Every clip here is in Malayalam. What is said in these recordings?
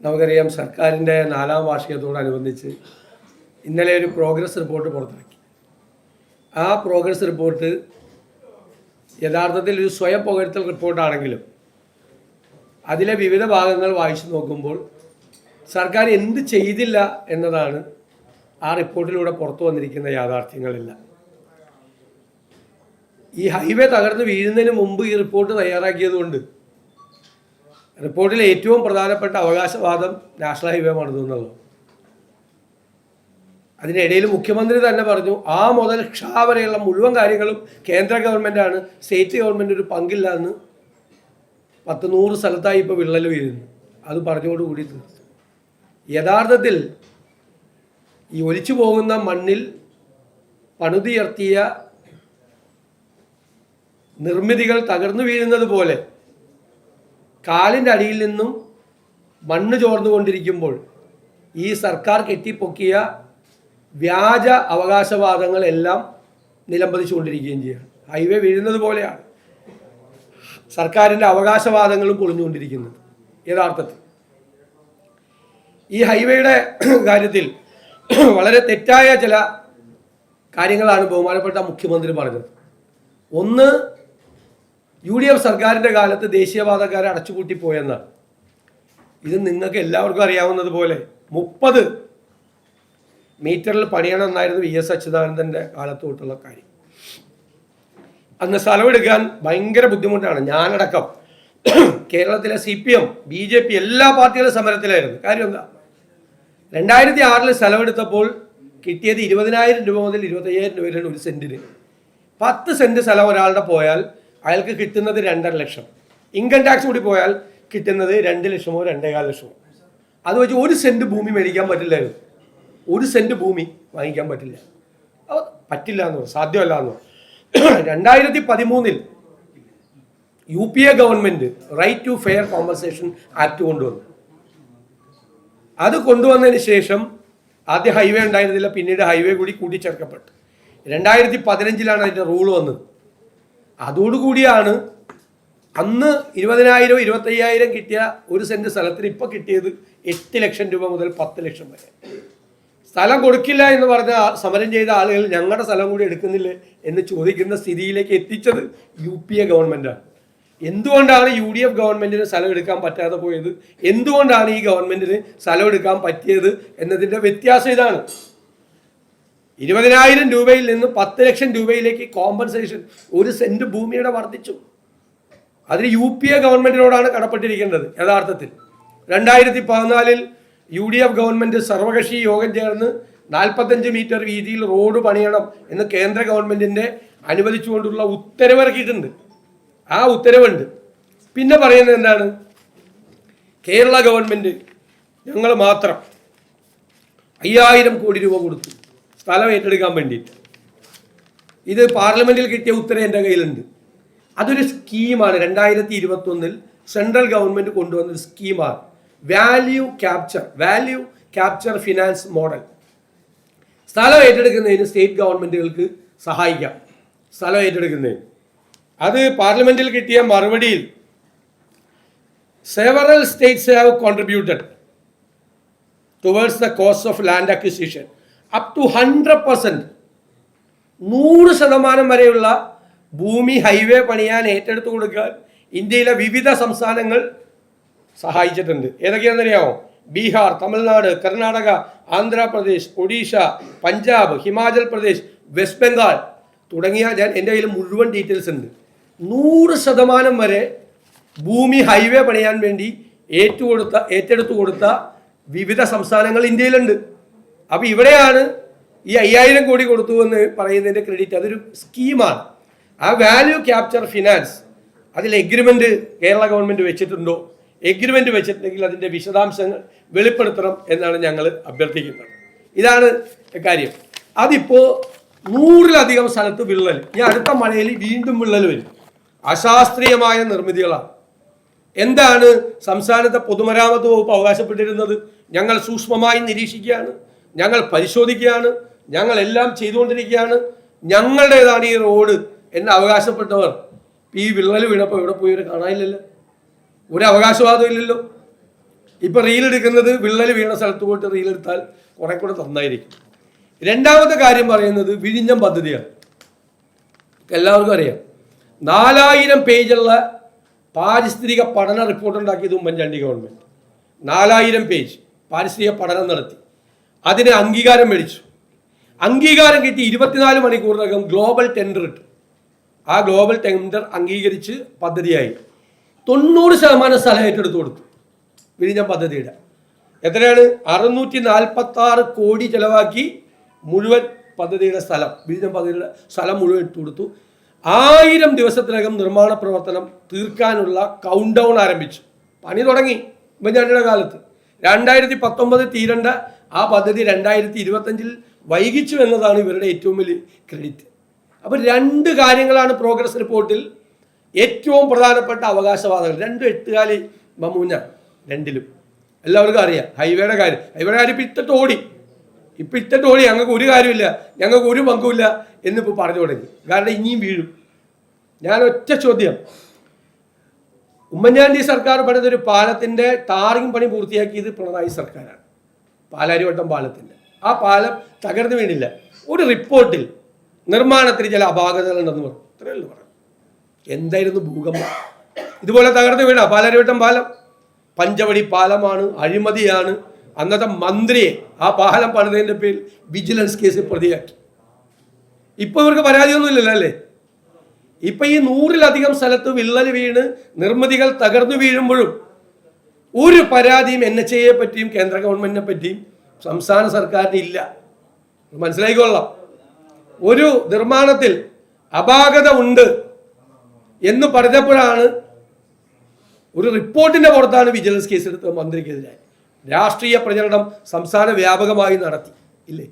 നമുക്കറിയാം സർക്കാരിന്റെ നാലാം വാർഷികത്തോടനുബന്ധിച്ച് ഇന്നലെ ഒരു പ്രോഗ്രസ് റിപ്പോർട്ട് പുറത്തിറക്കി. ആ പ്രോഗ്രസ് റിപ്പോർട്ട് യഥാർത്ഥത്തിൽ ഒരു സ്വയം പുകഴ്ത്തൽ റിപ്പോർട്ടാണെങ്കിലും അതിലെ വിവിധ ഭാഗങ്ങൾ വായിച്ചു നോക്കുമ്പോൾ സർക്കാർ എന്ത് ചെയ്തില്ല എന്നതാണ് ആ റിപ്പോർട്ടിലൂടെ പുറത്തു വന്നിരിക്കുന്ന യാഥാർത്ഥ്യങ്ങളെല്ലാം. ഈ ഹൈവേ തകർന്ന് വീഴുന്നതിന് മുമ്പ് ഈ റിപ്പോർട്ട് തയ്യാറാക്കിയതുകൊണ്ട് റിപ്പോർട്ടിലെ ഏറ്റവും പ്രധാനപ്പെട്ട അവകാശവാദം നാഷണൽ ഹൈവേ പണിതു എന്നുള്ളത് അതിനിടയിൽ മുഖ്യമന്ത്രി തന്നെ പറഞ്ഞു ആ മുതൽ ക്ഷാ വരെയുള്ള മുഴുവൻ കാര്യങ്ങളും കേന്ദ്ര ഗവൺമെന്റാണ് സ്റ്റേറ്റ് ഗവൺമെന്റ് ഒരു പങ്കില്ല എന്ന് പത്ത് നൂറ് സ്ഥലത്തായി ഇപ്പോൾ വിള്ളൽ വീഴുന്നു. അത് പറഞ്ഞോടുകൂടി തീർത്തു യഥാർത്ഥത്തിൽ ഈ ഒലിച്ചു പോകുന്ന മണ്ണിൽ പണുതിയർത്തിയ നിർമ്മിതികൾ തകർന്നു വീഴുന്നത് പോലെ കാലിന്റെ അടിയിൽ നിന്നും മണ്ണ് ചോർന്നുകൊണ്ടിരിക്കുമ്പോൾ ഈ സർക്കാർ കെട്ടിപ്പൊക്കിയ വ്യാജ അവകാശവാദങ്ങളെല്ലാം നിലംപതിച്ചുകൊണ്ടിരിക്കുകയും ചെയ്യുകയാണ് ഹൈവേ വീഴുന്നത് പോലെയാണ് സർക്കാരിന്റെ അവകാശവാദങ്ങളും പൊളിഞ്ഞുകൊണ്ടിരിക്കുന്നത് യഥാർത്ഥത്തിൽ. ഈ ഹൈവേയുടെ കാര്യത്തിൽ വളരെ തെറ്റായ ചില കാര്യങ്ങളാണ് ബഹുമാനപ്പെട്ട മുഖ്യമന്ത്രി പറഞ്ഞത്. ഒന്ന് യു ഡി എഫ് സർക്കാരിന്റെ കാലത്ത് ദേശീയവാദക്കാരെ അടച്ചുപൂട്ടിപ്പോയെന്നാണ് ഇത് നിങ്ങൾക്ക് എല്ലാവർക്കും അറിയാവുന്നത് പോലെ മുപ്പത് മീറ്ററിൽ പണിയണമെന്നായിരുന്നു വി എസ് അച്യുതാനന്ദന്റെ കാലത്ത് തൊട്ടുള്ള കാര്യം. അന്ന് സ്ഥലമെടുക്കാൻ ഭയങ്കര ബുദ്ധിമുട്ടാണ്. ഞാനടക്കം കേരളത്തിലെ C P M B J P എല്ലാ പാർട്ടികളും സമരത്തിലായിരുന്നു. കാര്യം എന്താ രണ്ടായിരത്തി ആറിൽ സ്ഥലമെടുത്തപ്പോൾ കിട്ടിയത് ഇരുപതിനായിരം രൂപ മുതൽ ഇരുപത്തയ്യായിരം രൂപ വരെയാണ് ഒരു സെന്റിന് പത്ത് സെന്റ് സ്ഥലം ഒരാളുടെ പോയാൽ അയാൾക്ക് കിട്ടുന്നത് രണ്ടര ലക്ഷം. ഇൻകം ടാക്സ് കൂടി പോയാൽ കിട്ടുന്നത് രണ്ട് ലക്ഷമോ രണ്ടേകാൽ ലക്ഷമോ. അത് വെച്ച് ഒരു സെന്റ് ഭൂമി മേടിക്കാൻ പറ്റില്ലായിരുന്നു. ഒരു സെന്റ് ഭൂമി വാങ്ങിക്കാൻ പറ്റില്ല. അത് പറ്റില്ല എന്ന് സാധ്യമല്ല എന്ന് രണ്ടായിരത്തി പതിമൂന്നിൽ U P A government right to fair compensation act കൊണ്ടുവന്നു. അത് കൊണ്ടുവന്നതിന് ശേഷം ആദ്യം ഹൈവേ ഉണ്ടായിരുന്നില്ല. പിന്നീട് ഹൈവേ കൂടി കൂട്ടിച്ചേർക്കപ്പെട്ടു. രണ്ടായിരത്തി പതിനഞ്ചിലാണ് അതിന്റെ റൂൾ വന്നത്. അതോടുകൂടിയാണ് അന്ന് ഇരുപതിനായിരം ഇരുപത്തയ്യായിരം കിട്ടിയ ഒരു സെന്റ് സ്ഥലത്തിന് ഇപ്പോൾ കിട്ടിയത് എട്ട് ലക്ഷം രൂപ മുതൽ പത്ത് ലക്ഷം വരെ. സ്ഥലം കൊടുക്കില്ല എന്ന് പറഞ്ഞ സമരം ചെയ്ത ആളുകൾ ഞങ്ങളുടെ സ്ഥലം കൂടി എടുക്കുന്നില്ലേ എന്ന് ചോദിക്കുന്ന സ്ഥിതിയിലേക്ക് എത്തിച്ചത് യു പി എ ഗവൺമെന്റാണ് എന്തുകൊണ്ടാണ് യു ഡി എഫ് ഗവൺമെന്റിന് സ്ഥലം എടുക്കാൻ പറ്റാതെ പോയത്? എന്തുകൊണ്ടാണ് ഈ ഗവൺമെന്റിന് സ്ഥലം എടുക്കാൻ പറ്റിയത് എന്നതിന്റെ വ്യത്യാസം ഇതാണ്. ഇരുപതിനായിരം രൂപയിൽ നിന്ന് പത്ത് ലക്ഷം രൂപയിലേക്ക് കോമ്പൻസേഷൻ ഒരു സെന്റ് ഭൂമിയുടെ വർദ്ധിച്ചു. അതിന് യു പി എ ഗവൺമെന്റിനോടാണ് കടപ്പെട്ടിരിക്കേണ്ടത് യഥാർത്ഥത്തിൽ. രണ്ടായിരത്തി പതിനാലിൽ യു ഡി എഫ് ഗവൺമെന്റ് സർവകക്ഷി യോഗം ചേർന്ന് നാൽപ്പത്തഞ്ച് മീറ്റർ വീതിയിൽ റോഡ് പണിയണം എന്ന് കേന്ദ്ര ഗവൺമെന്റിന്റെ അനുവദിച്ചുകൊണ്ടുള്ള ഉത്തരവിറക്കിയിട്ടുണ്ട്. ആ ഉത്തരവുണ്ട്. പിന്നെ പറയുന്നത് എന്താണ്? കേരള ഗവൺമെന്റ് ഞങ്ങൾ മാത്രം അയ്യായിരം കോടി രൂപ കൊടുത്തു. സ്ഥലം ഏറ്റെടുക്കാൻ വേണ്ടിയിട്ട്. ഇത് പാർലമെന്റിൽ കിട്ടിയ ഉത്തരം എന്റെ കയ്യിലുണ്ട്. അതൊരു സ്കീമാണ്. രണ്ടായിരത്തി ഇരുപത്തൊന്നിൽ സെൻട്രൽ ഗവൺമെന്റ് കൊണ്ടുവന്ന ഒരു സ്കീമാണ്. Value capture value capture finance model. സ്ഥലം ഏറ്റെടുക്കുന്നതിന് സ്റ്റേറ്റ് ഗവൺമെന്റുകൾക്ക് സഹായിക്കാം. സ്ഥലം ഏറ്റെടുക്കുന്നതിന്. അത് പാർലമെന്റിൽ കിട്ടിയ മറുപടിയിൽ several states have contributed towards the cost of land acquisition up to hundred percent നൂറ് ശതമാനം വരെയുള്ള ഭൂമി ഹൈവേ പണിയാൻ ഏറ്റെടുത്തു കൊടുക്കാൻ ഇന്ത്യയിലെ വിവിധ സംസ്ഥാനങ്ങൾ സഹായിച്ചിട്ടുണ്ട്. ഏതൊക്കെയാണെന്നറിയാമോ? ബീഹാർ തമിഴ്നാട് കർണാടക ആന്ധ്രാപ്രദേശ് ഒഡീഷ പഞ്ചാബ് ഹിമാചൽ പ്രദേശ് വെസ്റ്റ് ബംഗാൾ തുടങ്ങിയ ഞാൻ എന്റെ കയ്യിൽ മുഴുവൻ ഡീറ്റെയിൽസ് ഉണ്ട്. നൂറ് ശതമാനം വരെ ഭൂമി ഹൈവേ പണിയാൻ വേണ്ടി ഏറ്റുകൊടുത്ത ഏറ്റെടുത്തു കൊടുത്ത വിവിധ സംസ്ഥാനങ്ങൾ ഇന്ത്യയിലുണ്ട്. അപ്പോൾ ഇവിടെയാണ് ഈ അയ്യായിരം കോടി കൊടുത്തു എന്ന് പറയുന്നതിന്റെ ക്രെഡിറ്റ് അതൊരു സ്കീമാണ് ആ വാല്യൂ ക്യാപ്ചർ ഫിനാൻസ് അതിൽ എഗ്രിമെന്റ് കേരള ഗവൺമെന്റ് വെച്ചിട്ടുണ്ടോ? എഗ്രിമെന്റ് വെച്ചിട്ടുണ്ടെങ്കിൽ അതിന്റെ വിശദാംശങ്ങൾ വെളിപ്പെടുത്തണം എന്നാണ് ഞങ്ങൾ അഭ്യർത്ഥിക്കുന്നത്. ഇതാണ് കാര്യം. അതിപ്പോ നൂറിലധികം സ്ഥലത്ത് വിള്ളൽ. ഈ അടുത്ത മഴയിൽ വീണ്ടും വിള്ളൽ വരും. അശാസ്ത്രീയമായ നിർമ്മിതികളാണ്. എന്താണ് സംസ്ഥാനത്തെ പൊതുമരാമത്ത് വകുപ്പ് അവകാശപ്പെട്ടിരുന്നത്? ഞങ്ങൾ സൂക്ഷ്മമായി നിരീക്ഷിക്കുകയാണ്. ഞങ്ങൾ പരിശോധിക്കുകയാണ് ഞങ്ങൾ എല്ലാം ചെയ്തുകൊണ്ടിരിക്കുകയാണ് ഞങ്ങളുടേതാണ് ഈ റോഡ് എന്ന് അവകാശപ്പെട്ടവർ. ഈ വിള്ളൽ വീണപ്പോൾ ഇവിടെ പോയി? ഇവരെ കാണാനില്ലല്ലോ. ഒരു അവകാശവാദം ഇല്ലല്ലോ. ഇപ്പൊ റീലെടുക്കുന്നത് വിള്ളൽ വീണ സ്ഥലത്ത് പോയിട്ട് റീലെടുത്താൽ കുറെ കൂടെ നന്നായിരിക്കും. രണ്ടാമത്തെ കാര്യം പറയുന്നത് വിഴിഞ്ഞം പദ്ധതിയാണ്. എല്ലാവർക്കും അറിയാം. നാലായിരം പേജുള്ള പാരിസ്ഥിതിക പഠന റിപ്പോർട്ട് ഉണ്ടാക്കിയത് ഉമ്മൻചാണ്ടി ഗവൺമെന്റ് നാലായിരം പേജ് പാരിസ്ഥിതിക പഠനം നടത്തി. അതിന് അംഗീകാരം മേടിച്ചു. അംഗീകാരം കിട്ടി ഇരുപത്തിനാല് മണിക്കൂറിനകം ഗ്ലോബൽ ടെൻഡർ ഇട്ടു. ആ ഗ്ലോബൽ ടെൻഡർ അംഗീകരിച്ച് പദ്ധതിയായി. തൊണ്ണൂറ് ശതമാനം സ്ഥലം ഏറ്റെടുത്ത് കൊടുത്തു. വിഴിഞ്ഞം പദ്ധതിയുടെ എത്രയാണ് അറുന്നൂറ്റി നാൽപ്പത്തി ആറ് കോടി ചെലവാക്കി മുഴുവൻ പദ്ധതിയുടെ സ്ഥലം. വിഴിഞ്ഞം പദ്ധതിയുടെ സ്ഥലം മുഴുവൻ ഇട്ട് കൊടുത്തു. ആയിരം ദിവസത്തിനകം നിർമ്മാണ പ്രവർത്തനം തീർക്കാനുള്ള കൗണ്ട് ഡൗൺ ആരംഭിച്ചു. പണി തുടങ്ങി. ഉമ്മൻചാണ്ടിയുടെ കാലത്ത്. രണ്ടായിരത്തി പത്തൊമ്പത് തീരേണ്ട ആ പദ്ധതി രണ്ടായിരത്തി ഇരുപത്തഞ്ചിൽ വൈകിച്ചു എന്നതാണ് ഇവരുടെ ഏറ്റവും വലിയ ക്രെഡിറ്റ് അപ്പോൾ രണ്ട് കാര്യങ്ങളാണ് പ്രോഗ്രസ് റിപ്പോർട്ടിൽ ഏറ്റവും പ്രധാനപ്പെട്ട അവകാശവാദങ്ങൾ. രണ്ടും എട്ടുകാലി മമ്മൂഞ്ഞ രണ്ടിലും. എല്ലാവർക്കും അറിയാം. ഹൈവേയുടെ കാര്യം. ഹൈവേയുടെ കാര്യം ഇപ്പം ഇത്തിട്ട് ഓടി. ഇപ്പം ഇത്തിട്ട് ഓടി. ഞങ്ങൾക്ക് ഒരു കാര്യമില്ല. ഞങ്ങൾക്ക് ഒരു പങ്കുമില്ല എന്നിപ്പോൾ പറഞ്ഞു തുടങ്ങി. കാരണം ഇനിയും വീഴും. ഞാൻ ഒറ്റ ചോദ്യം. ഉമ്മൻചാണ്ടി സർക്കാർ പണിതൊരു പാലത്തിന്റെ ടാറിങ് പണി പൂർത്തിയാക്കിയത് പിണറായി സർക്കാരാണ്. പാലാരിവട്ടം പാലത്തിന്റെ. ആ പാലം തകർന്നു വീണില്ല. ഒരു റിപ്പോർട്ടിൽ നിർമ്മാണത്തിന് ചില അപാകതകളുണ്ടെന്ന് പറഞ്ഞു. ഇത്രയേ പറഞ്ഞു എന്തായിരുന്നു ഭൂകമ്പം? ഇതുപോലെ തകർന്നു വീണ പാലാരിവട്ടം പാലം. പഞ്ചവടി പാലമാണ് അഴിമതിയാണ്. അന്നത്തെ മന്ത്രിയെ ആ പാലം പണിതതിന്റെ പേരിൽ വിജിലൻസ് കേസ് പ്രതിയാക്കി. ഇപ്പോൾ ഇവർക്ക് പരാതിയൊന്നുമില്ലല്ലോ അല്ലേ? ഇപ്പം ഈ നൂറിലധികം സ്ഥലത്ത് വിള്ളൽ വീണ് നിർമ്മിതികൾ തകർന്നു വീഴുമ്പോഴും ഒരു പരാതിയും എൻ എച്ച് എയെ പറ്റിയും കേന്ദ്ര ഗവൺമെന്റിനെ പറ്റിയും സംസ്ഥാന സർക്കാരിന് ഇല്ല. മനസ്സിലായിക്കൊള്ളാം. ഒരു നിർമ്മാണത്തിൽ അപാകത ഉണ്ട് എന്ന് പറഞ്ഞപ്പോഴാണ് ഒരു റിപ്പോർട്ടിന്റെ പുറത്താണ് വിജിലൻസ് കേസെടുത്ത് മന്ത്രിക്കെതിരായി രാഷ്ട്രീയ പ്രചരണം സംസ്ഥാന വ്യാപകമായി നടത്തി. ഇല്ലേ?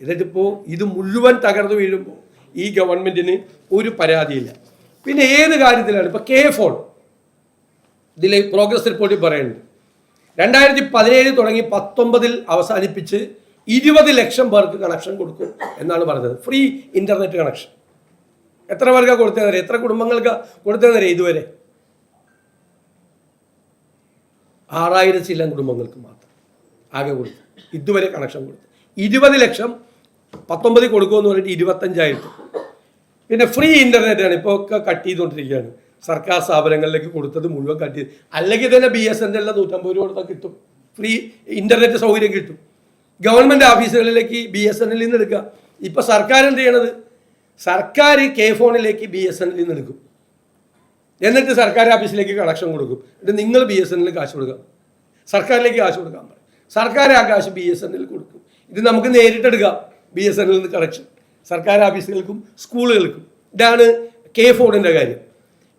എന്നിട്ടിപ്പോൾ ഇത് മുഴുവൻ തകർന്നു വീഴുമ്പോൾ ഈ ഗവൺമെന്റിന് ഒരു പരാതിയില്ല. പിന്നെ ഏത് കാര്യത്തിലാണ്? ഇപ്പോൾ കെ ഫോൺ. ഇതിൽ പ്രോഗ്രസ് റിപ്പോർട്ടിൽ പറയുന്നുണ്ട്. രണ്ടായിരത്തി പതിനേഴ് തുടങ്ങി പത്തൊമ്പതിൽ അവസാനിപ്പിച്ച് ഇരുപത് ലക്ഷം പേർക്ക് കണക്ഷൻ കൊടുക്കും എന്നാണ് പറഞ്ഞത്. ഫ്രീ ഇന്റർനെറ്റ് കണക്ഷൻ എത്ര പേർക്കാണ് കൊടുത്തതെന്നറിയാം എത്ര കുടുംബങ്ങൾക്ക് കൊടുത്തതെന്നറിയാം ഇതുവരെ? ആറായിരം ചില്ലം കുടുംബങ്ങൾക്ക് മാത്രം ആകെ കൊടുത്തു. ഇതുവരെ കണക്ഷൻ കൊടുത്തു. ഇരുപത് ലക്ഷം പത്തൊമ്പതിൽ കൊടുക്കുമെന്ന് പറഞ്ഞിട്ട് ഇരുപത്തഞ്ചായിരത്തി. പിന്നെ ഫ്രീ ഇന്റർനെറ്റ് ആണ് ഇപ്പോൾ ഒക്കെ കട്ട് ചെയ്തുകൊണ്ടിരിക്കുകയാണ്. സർക്കാർ സ്ഥാപനങ്ങളിലേക്ക് കൊടുത്തത് മുഴുവൻ കട്ട് അല്ലെങ്കിൽ തന്നെ ബി എസ് എൻ എൽ നൂറ്റമ്പത് രൂപ കൊടുത്താൽ കിട്ടും. ഫ്രീ ഇന്റർനെറ്റ് സൗകര്യം കിട്ടും. ഗവൺമെന്റ് ഓഫീസുകളിലേക്ക് ബി എസ് എൻ എല്ലിൽ നിന്ന് എടുക്കുക. ഇപ്പോൾ സർക്കാർ എന്ത് ചെയ്യണത്? സർക്കാർ കെ ഫോണിലേക്ക് ബി എസ് എൻ എല്ലിൽ നിന്ന് എടുക്കും. എന്നിട്ട് സർക്കാർ ഓഫീസിലേക്ക് കണക്ഷൻ കൊടുക്കും. എന്നിട്ട് നിങ്ങൾ ബി എസ് എൻ എല്ലിൽ കാശ് കൊടുക്കാം സർക്കാരിലേക്ക് കാശ് കൊടുക്കാൻ പറയും. സർക്കാർ ആ കാശ് ബി എസ് എൻ എല്ലിൽ കൊടുക്കും. ഇത് നമുക്ക് നേരിട്ടെടുക്കാം ബി എസ് എൻ എല്ലിൽ നിന്ന് കണക്ഷൻ സർക്കാർ ഓഫീസുകൾക്കും സ്കൂളുകൾക്കും ഇതാണ് കെ ഫോണിന്റെ കാര്യം.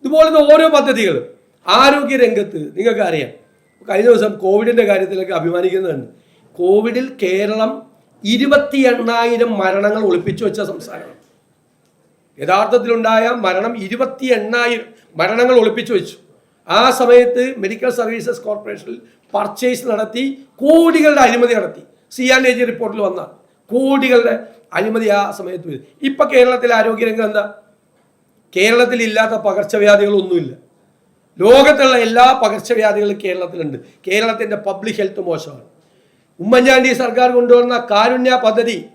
ഇതുപോലത്തെ ഓരോ പദ്ധതികളും ആരോഗ്യ രംഗത്ത് നിങ്ങൾക്ക് അറിയാം കഴിഞ്ഞ ദിവസം കോവിഡിന്റെ കാര്യത്തിലൊക്കെ അഭിമാനിക്കുന്നുണ്ട്. കോവിഡിൽ കേരളം ഇരുപത്തി എണ്ണായിരം മരണങ്ങൾ ഒളിപ്പിച്ചു വെച്ച സംസ്ഥാനമാണ്. യഥാർത്ഥത്തിലുണ്ടായ മരണം ഇരുപത്തി എണ്ണായിരം മരണങ്ങൾ ഒളിപ്പിച്ചു വെച്ചു. ആ സമയത്ത് മെഡിക്കൽ സർവീസസ് കോർപ്പറേഷനിൽ പർച്ചേസ് നടത്തി കോടികളുടെ അഴിമതി നടത്തി. സി ആൻഡ് എ ജി റിപ്പോർട്ടിൽ വന്ന കോടികളുടെ അഴിമതി ആ സമയത്ത് ഇപ്പൊ കേരളത്തിലെ ആരോഗ്യരംഗം എന്താ? കേരളത്തിൽ ഇല്ലാത്ത പകർച്ചവ്യാധികളൊന്നുമില്ല. ലോകത്തുള്ള എല്ലാ പകർച്ചവ്യാധികളും കേരളത്തിലുണ്ട്. കേരളത്തിന്റെ പബ്ലിക് ഹെൽത്ത് മോശമാണ്. ഉമ്മൻചാണ്ടി സർക്കാർ കൊണ്ടുവന്ന കാരുണ്യ പദ്ധതി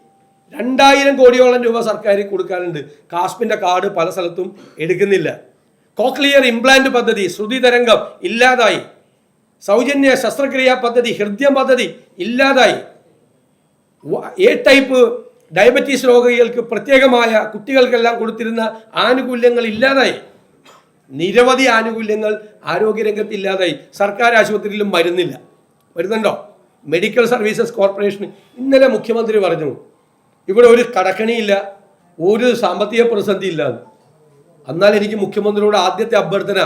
രണ്ടായിരം കോടിയോളം രൂപ സർക്കാർ കൊടുക്കാനുണ്ട്. കാസ്പിന്റെ കാർഡ് പല സ്ഥലത്തും എടുക്കുന്നില്ല. കോക്ലിയർ ഇംപ്ലാന്റ് പദ്ധതി ശ്രുതി തരംഗം ഇല്ലാതായി. സൗജന്യ ശസ്ത്രക്രിയാ പദ്ധതി ഹൃദയ പദ്ധതി ഇല്ലാതായി. എ ടൈപ്പ് ഡയബറ്റീസ് രോഗികൾക്ക് പ്രത്യേകമായ കുട്ടികൾക്കെല്ലാം കൊടുത്തിരുന്ന ആനുകൂല്യങ്ങൾ ഇല്ലാതായി. നിരവധി ആനുകൂല്യങ്ങൾ ആരോഗ്യരംഗത്ത് ഇല്ലാതായി. സർക്കാർ ആശുപത്രിയിലും മരുന്നില്ല വരുന്നുണ്ടോ? മെഡിക്കൽ സർവീസസ് കോർപ്പറേഷൻ ഇന്നലെ മുഖ്യമന്ത്രി പറഞ്ഞു ഇവിടെ ഒരു കടക്കണിയില്ല ഒരു സാമ്പത്തിക പ്രതിസന്ധി ഇല്ല എന്നാൽ എനിക്ക് മുഖ്യമന്ത്രിയോട് ആദ്യത്തെ അഭ്യർത്ഥന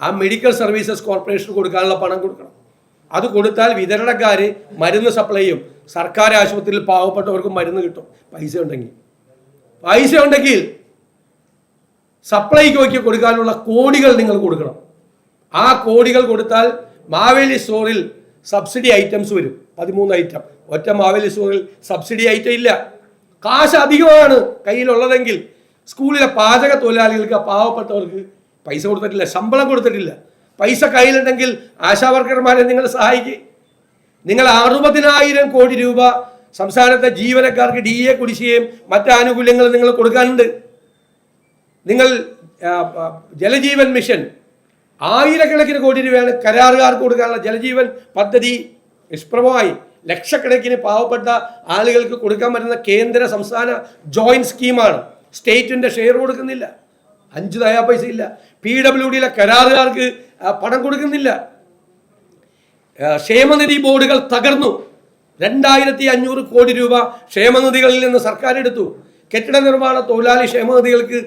ആ മെഡിക്കൽ സർവീസസ് കോർപ്പറേഷൻ കൊടുക്കാനുള്ള പണം കൊടുക്കണം. അത് കൊടുത്താൽ വിതരണക്കാർ മരുന്ന് സപ്ലൈ ചെയ്യും. സർക്കാർ ആശുപത്രിയിൽ പാവപ്പെട്ടവർക്ക് മരുന്ന് കിട്ടും. പൈസ ഉണ്ടെങ്കിൽ. പൈസ ഉണ്ടെങ്കിൽ സപ്ലൈക്ക് കൊടുക്കാനുള്ള കോടികൾ നിങ്ങൾ കൊടുക്കണം. ആ കോടികൾ കൊടുത്താൽ മാവേലി സ്റ്റോറിൽ സബ്സിഡി ഐറ്റംസ് വരും. പതിമൂന്ന് ഐറ്റം ഒറ്റ മാവേലി സ്റ്റോറിൽ സബ്സിഡി ഐറ്റം ഇല്ല. കാശ് അധികമാണ് കയ്യിലുള്ളതെങ്കിൽ സ്കൂളിലെ പാചക തൊഴിലാളികൾക്ക് പാവപ്പെട്ടവർക്ക് പൈസ കൊടുത്തിട്ടില്ല ശമ്പളം കൊടുത്തിട്ടില്ല. പൈസ കയ്യിലുണ്ടെങ്കിൽ ആശാവർക്കർമാരെ നിങ്ങൾ സഹായിക്കുക നിങ്ങൾ അറുപതിനായിരം കോടി രൂപ സംസ്ഥാനത്തെ ജീവനക്കാർക്ക് ഡി എ കുടിശ്ശികയും മറ്റ് ആനുകൂല്യങ്ങളും നിങ്ങൾ കൊടുക്കാനുണ്ട്. നിങ്ങൾ ജലജീവൻ മിഷൻ ആയിരക്കണക്കിന് കോടി രൂപയാണ് കരാറുകാർക്ക് കൊടുക്കാനുള്ള ജലജീവൻ പദ്ധതി നിഷ്പ്രഭമായി. ലക്ഷക്കണക്കിന് പാവപ്പെട്ട ആളുകൾക്ക് കൊടുക്കാൻ പറ്റുന്ന കേന്ദ്ര സംസ്ഥാന ജോയിന്റ് സ്കീമാണ്. സ്റ്റേറ്റിന്റെ ഷെയർ കൊടുക്കുന്നില്ല. അഞ്ച് തയ്യാ പൈസ ഇല്ല. പി ഡബ്ല്യു ഡിയിലെ കരാറുകാർക്ക് പണം കൊടുക്കുന്നില്ല. ക്ഷേമനിധി ബോർഡുകൾ തകർന്നു. രണ്ടായിരത്തി അഞ്ഞൂറ് കോടി രൂപ ക്ഷേമനിധികളിൽ നിന്ന് സർക്കാർ എടുത്തു. കെട്ടിട നിർമ്മാണ തൊഴിലാളി ക്ഷേമനിധികൾക്ക്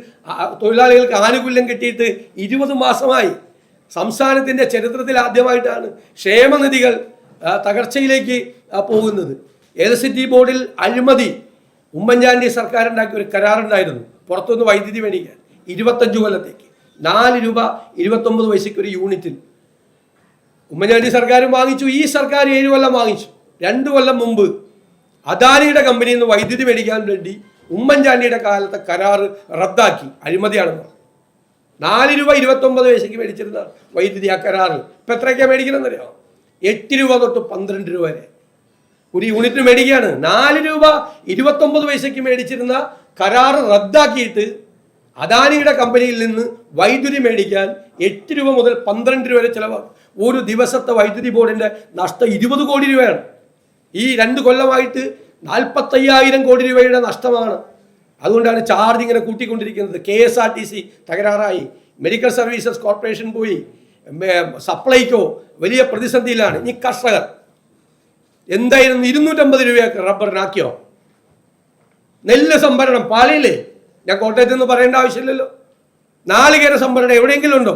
തൊഴിലാളികൾക്ക് ആനുകൂല്യം കിട്ടിയിട്ട് ഇരുപത് മാസമായി. സംസ്ഥാനത്തിന്റെ ചരിത്രത്തിൽ ആദ്യമായിട്ടാണ് ക്ഷേമനിധികൾ തകർച്ചയിലേക്ക് പോകുന്നത്. ഇലക്ട്രിസിറ്റി ബോർഡിൽ അഴിമതി ഉമ്മൻചാണ്ടി സർക്കാർ ഉണ്ടാക്കിയ ഒരു കരാറുണ്ടായിരുന്നു. പുറത്തുനിന്ന് വൈദ്യുതി മേടിക്കാൻ. ഇരുപത്തഞ്ച് കൊല്ലത്തേക്ക്. നാല് രൂപ ഇരുപത്തൊമ്പത് പൈസയ്ക്ക് ഒരു യൂണിറ്റിൽ. ഉമ്മൻചാണ്ടി സർക്കാരും വാങ്ങിച്ചു ഈ സർക്കാർ ഏഴ് കൊല്ലം വാങ്ങിച്ചു. രണ്ട് കൊല്ലം മുമ്പ് അദാനിയുടെ കമ്പനിയിൽ നിന്ന് വൈദ്യുതി മേടിക്കാൻ വേണ്ടി ഉമ്മൻചാണ്ടിയുടെ കാലത്തെ കരാർ റദ്ദാക്കി. അഴിമതിയാണെന്ന് നാല് രൂപ ഇരുപത്തൊമ്പത് പൈസയ്ക്ക് മേടിച്ചിരുന്ന വൈദ്യുതി ആ കരാറ് ഇപ്പം എത്രയൊക്കെയാണ് മേടിക്കണമെന്നറിയോ എട്ട് രൂപ തൊട്ട് പന്ത്രണ്ട് രൂപ വരെ. ഒരു യൂണിറ്റ് മേടിക്കുകയാണ്. നാല് രൂപ ഇരുപത്തൊമ്പത് പൈസയ്ക്ക് മേടിച്ചിരുന്ന കരാർ റദ്ദാക്കിയിട്ട് അദാനിയുടെ കമ്പനിയിൽ നിന്ന് വൈദ്യുതി മേടിക്കാൻ എട്ട് രൂപ മുതൽ പന്ത്രണ്ട് രൂപ വരെ ചിലവാണ് ഒരു ദിവസത്തെ വൈദ്യുതി ബോർഡിന്റെ നഷ്ടം ഇരുപത് കോടി രൂപയാണ്. ഈ രണ്ട് കൊല്ലമായിട്ട് നാൽപ്പത്തയ്യായിരം കോടി രൂപയുടെ നഷ്ടമാണ്. അതുകൊണ്ടാണ് ചാർജ് ഇങ്ങനെ കൂട്ടിക്കൊണ്ടിരിക്കുന്നത്. K S R T C തകരാറായി. Medical services corporation പോയി. സപ്ലൈക്കോ വലിയ പ്രതിസന്ധിയിലാണ്. ഇനി കർഷകർ എന്തായിരുന്നു ഇരുന്നൂറ്റമ്പത് രൂപയൊക്കെ റബ്ബറിനാക്കിയോ? നെല്ല് സംഭരണം പാലയില്ലേ ഞാൻ കോട്ടയത്ത് നിന്ന് പറയേണ്ട ആവശ്യമില്ലല്ലോ. നാളികേര സംഭരണം എവിടെയെങ്കിലും ഉണ്ടോ?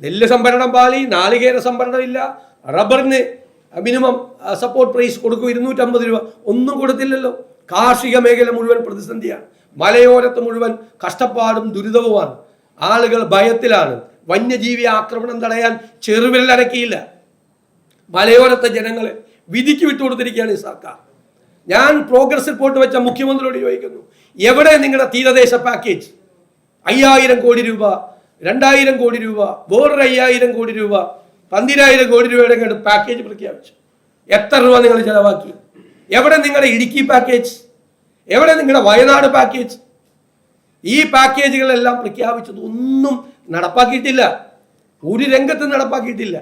നെല്ല് സംഭരണം പാലി നാളികേര സംഭരണം ഇല്ല. റബ്ബറിന് മിനിമം സപ്പോർട്ട് പ്രൈസ് കൊടുക്കും ഇരുന്നൂറ്റമ്പത് രൂപ. ഒന്നും കൊടുത്തില്ലല്ലോ. കാർഷിക മേഖല മുഴുവൻ പ്രതിസന്ധിയാണ്. മലയോരത്ത് മുഴുവൻ കഷ്ടപ്പാടും ദുരിതവുമാണ്. ആളുകൾ ഭയത്തിലാണ്. വന്യജീവി ആക്രമണം തടയാൻ ചെറുവിരൽ അനക്കിയില്ല. മലയോരത്തെ ജനങ്ങളെ വിധിക്ക് വിട്ടുകൊടുത്തിരിക്കുകയാണ് ഈ സർക്കാർ. ഞാൻ പ്രോഗ്രസ് റിപ്പോർട്ട് വെച്ച മുഖ്യമന്ത്രിയോട് ചോദിക്കുന്നു. എവിടെ നിങ്ങളുടെ തീരദേശ പാക്കേജ് അയ്യായിരം കോടി രൂപ രണ്ടായിരം കോടി രൂപ വേറൊരു അയ്യായിരം കോടി രൂപ പന്തിരായിരം കോടി രൂപയുടെ കണ്ട് പാക്കേജ് പ്രഖ്യാപിച്ചു എത്ര രൂപ നിങ്ങൾ ചെലവാക്കി? എവിടെ നിങ്ങളുടെ ഇടുക്കി പാക്കേജ് എവിടെ നിങ്ങളുടെ വയനാട് പാക്കേജ് ഈ പാക്കേജുകളെല്ലാം പ്രഖ്യാപിച്ചത് ഒന്നും നടപ്പാക്കിയിട്ടില്ല. ഒരു രംഗത്തും നടപ്പാക്കിയിട്ടില്ല.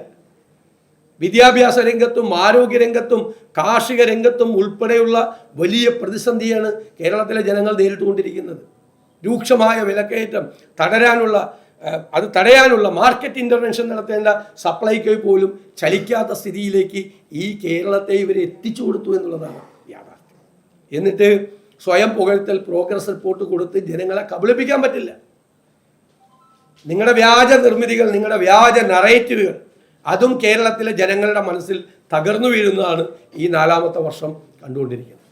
വിദ്യാഭ്യാസ രംഗത്തും ആരോഗ്യ രംഗത്തും കാർഷിക രംഗത്തും ഉൾപ്പെടെയുള്ള വലിയ പ്രതിസന്ധിയാണ് കേരളത്തിലെ ജനങ്ങൾ നേരിട്ടുകൊണ്ടിരിക്കുന്നത്. രൂക്ഷമായ വിലക്കയറ്റം തടരാനുള്ള അത് തടയാനുള്ള മാർക്കറ്റ് ഇന്റർവെൻഷൻ നടത്തേണ്ട സപ്ലൈക്ക് പോലും ചലിക്കാത്ത സ്ഥിതിയിലേക്ക് ഈ കേരളത്തെ ഇവർ എത്തിച്ചു കൊടുത്തു എന്നുള്ളതാണ് യാഥാർത്ഥ്യം. എന്നിട്ട് സ്വയം പുകഴ്ത്തൽ പ്രോഗ്രസ് റിപ്പോർട്ട് കൊടുത്ത് ജനങ്ങളെ കബളിപ്പിക്കാൻ പറ്റില്ല. നിങ്ങളുടെ വ്യാജ നിർമ്മിതികൾ നിങ്ങളുടെ വ്യാജ നറേറ്റീവുകൾ അതും കേരളത്തിലെ ജനങ്ങളുടെ മനസ്സിൽ തകർന്നു വീഴുന്നതാണ് ഈ നാലാമത്തെ വർഷം കണ്ടുകൊണ്ടിരിക്കുന്നത്.